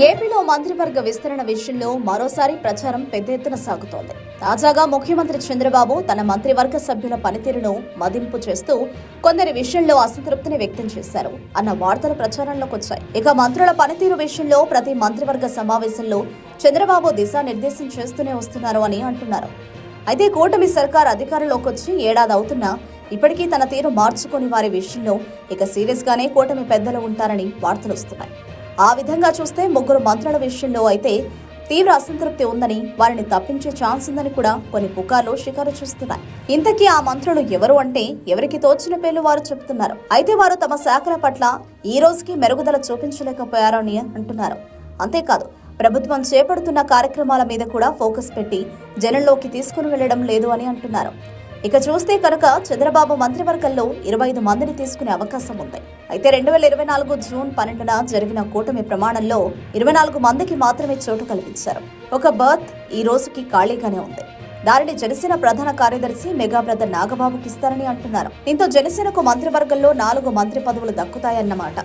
ఏపీలో మంత్రివర్గ విస్తరణ విషయంలో మరోసారి ప్రచారం పెద్ద ఎత్తున సాగుతోంది. తాజాగా ముఖ్యమంత్రి చంద్రబాబు తన మంత్రివర్గ సభ్యుల పనితీరును మదింపు చేస్తూ కొందరి విషయంలో అసంతృప్తిని వ్యక్తం చేశారు అన్న వార్తలు ప్రచారంలోకి వచ్చాయి. ఇక మంత్రుల పనితీరు విషయంలో ప్రతి మంత్రివర్గ సమావేశంలో చంద్రబాబు దిశానిర్దేశం చేస్తూనే వస్తున్నారు అని అంటున్నారు. అయితే కూటమి సర్కార్ అధికారంలోకి వచ్చి ఏడాది అవుతున్నా ఇప్పటికీ తన తీరు మార్చుకుని వారి విషయంలో ఇక సీరియస్గానే కూటమి పెద్దలు ఉంటారని వార్తలు వస్తున్నాయి. ఆ విధంగా చూస్తే ముగ్గురు మంత్రుల విషయంలో అయితే తీవ్ర అసంతృప్తి ఉందని వారిని తప్పించే ఛాన్స్ ఉందని కూడా కొన్ని పుకార్లు షికారు చేస్తున్నాయి. ఇంతకీ ఆ మంత్రులు ఎవరు అంటే ఎవరికి తోచిన పేర్లు వారు చెబుతున్నారు అయితే వారు తమ శాఖల పట్ల ఈ రోజుకి మెరుగుదల చూపించలేకపోయారని అంటున్నారు. అంతేకాదు ప్రభుత్వం చేపడుతున్న కార్యక్రమాల మీద కూడా ఫోకస్ పెట్టి జనంలోకి తీసుకుని వెళ్ళడం లేదు అని అంటున్నారు. ఇక చూస్తే కనుక చంద్రబాబు మంత్రివర్గంలో ఇరవై ఐదు మందిని తీసుకునే అవకాశం ఉంది. అయితే రెండు వేల ఇరవై నాలుగు జూన్ పన్నెండున జరిగిన కూటమి ప్రమాణంలో ఇరవై నాలుగు మందికి మాత్రమే చోటు కల్పించారు. ఒక బర్త్ ఈ రోజుకి ఖాళీగానే ఉంది. దానిని జనసేన ప్రధాన కార్యదర్శి మెగా బ్రదర్ నాగబాబుకి ఇస్తారని అంటున్నారు. దీంతో జనసేనకు మంత్రివర్గంలో నాలుగు మంత్రి పదవులు దక్కుతాయన్నమాట.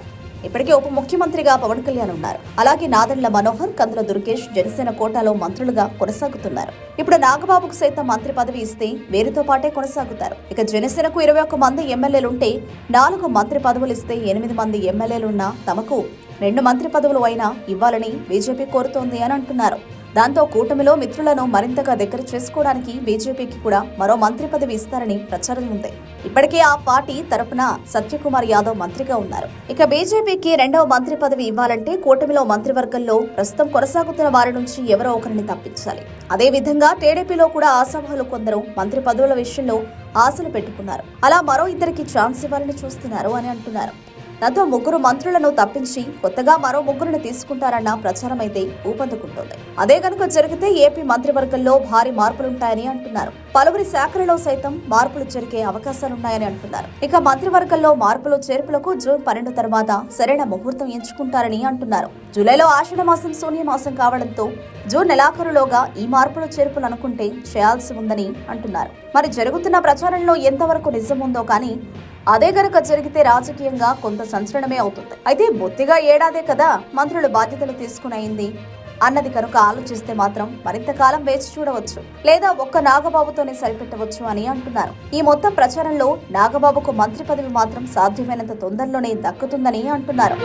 ఇప్పటికే ఉప ముఖ్యమంత్రిగా పవన్ కళ్యాణ్ ఉన్నారు. అలాగే నాదెండ్ల మనోహర్ కందుల దుర్గేష్ జనసేన కోటాలో మంత్రులుగా కొనసాగుతున్నారు. ఇప్పుడు నాగబాబుకు సైతం మంత్రి పదవి ఇస్తే వీరితో పాటే కొనసాగుతారు. ఇక జనసేనకు ఇరవై ఒక్క మంది ఎమ్మెల్యేలుంటే నాలుగు మంత్రి పదవులు ఇస్తే ఎనిమిది మంది ఎమ్మెల్యేలున్నా తమకు రెండు మంత్రి పదవులు అయినా ఇవ్వాలని బీజేపీ కోరుతోంది అని అంటున్నారు. దాంతో కూటమిలో మిత్రులను మరింతగా దగ్గర చేసుకోవడానికి బీజేపీకి కూడా మరో మంత్రి పదవి ఇస్తారని ప్రచారం ఉంది. ఇప్పటికే ఆ పార్టీ తరపున సత్యకుమార్ యాదవ్ మంత్రిగా ఉన్నారు. ఇక బీజేపీకి రెండవ మంత్రి పదవి ఇవ్వాలంటే కూటమిలో మంత్రివర్గంలో ప్రస్తుతం కొనసాగుతున్న వారి నుంచి ఎవరో ఒకరిని తప్పించాలి. అదే విధంగా టీడీపీలో కూడా ఆశాభావులు కొందరు మంత్రి పదవుల విషయంలో ఆశలు పెట్టుకున్నారు. అలా మరో ఇద్దరికి ఛాన్స్ ఇవ్వాలని చూస్తున్నారు అని అంటున్నారు. దాంతో ముగ్గురు మంత్రులను తప్పించి కొత్తగా మరో ముగ్గురిని తీసుకుంటారన్న ప్రచారం అయితే ఊపందుకుంటోంది. అదే కనుక జరిగితే ఏపీ మంత్రివర్గంలో భారీ మార్పులుంటాయని అంటున్నారు. పలువురి శాఖలలో సైతం మార్పులు జరిగే అవకాశాలున్నాయని అంటున్నారు. ఇక మంత్రివర్గంలో మార్పులు చేర్పులకు జూన్ పన్నెండు తర్వాత సరైన ముహూర్తం ఎంచుకుంటారని అంటున్నారు. జూలైలో ఆషాఢ మాసం శూన్య మాసం కావడంతో జూన్ నెలాఖరులోగా ఈ మార్పులు చేర్పులు అనుకుంటే చేయాల్సి ఉందని అంటున్నారు. మరి జరుగుతున్న ప్రచారంలో ఎంతవరకు నిజం ఉందో కానీ అదే గనక జరిగితే రాజకీయంగా కొంత సంచలనమే అవుతుంది. అయితే బొత్తిగా ఏడాదే కదా మంత్రులు బాధ్యతలు తీసుకునయింది. అన్నది కనుక ఆలోచిస్తే మాత్రం మరింత కాలం వేచి చూడవచ్చు. లేదా ఒక్క నాగబాబుతోనే సరిపెట్టవచ్చు అని అంటున్నారు. ఈ మొత్తం ప్రచారంలో నాగబాబుకు మంత్రి పదవి మాత్రం సాధ్యమైనంత తొందరలోనే దక్కుతుందని అంటున్నారు.